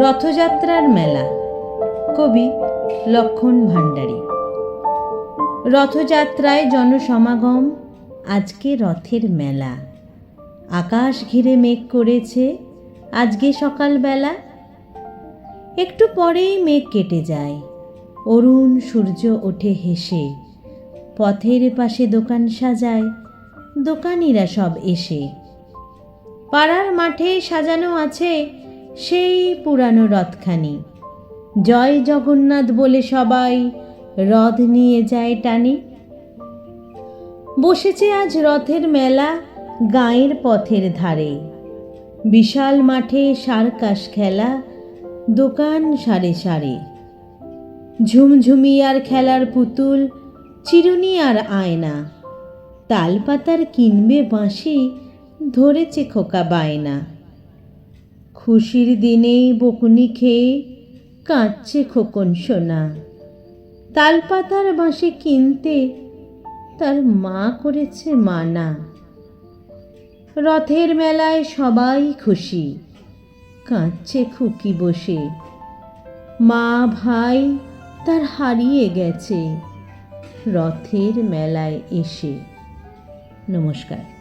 রথযাত্রার মেলা। কবি লক্ষণ ভাণ্ডারী। রথযাত্রায় জনসমাগম, আজকে রথের মেলা। আকাশ ঘিরে মেঘ করেছে, আজকে সকালবেলা। একটু পরেই মেঘ কেটে যায়, অরুণ সূর্য ওঠে হেসে। পথের পাশে দোকান সাজায়, দোকানিরা সব এসে। পাড়ার মাঠে সাজানো আছে সেই পুরানো রথখানি। জয় জগন্নাথ বলে সবাই রথ নিয়ে যায় টানি। বসেছে আজ রথের মেলা গাঁয়ের পথের ধারে। বিশাল মাঠে সার্কাস খেলা, দোকান সারে সারে। ঝুমঝুমি আর খেলার পুতুল, চিরুনি আর আয়না। তালপাতার কিনবে বাঁশি, ধরেছে খোকা বায়না। খুশির দিনেই বকুনি খেয়ে কাঁদছে খোকন সোনা। তালপাতার বাঁশে কিনতে তার মা করেছে মানা। রথের মেলায় সবাই খুশি, কাঁদছে খুকি বসে। মা ভাই তার হারিয়ে গেছে রথের মেলায় এসে। নমস্কার।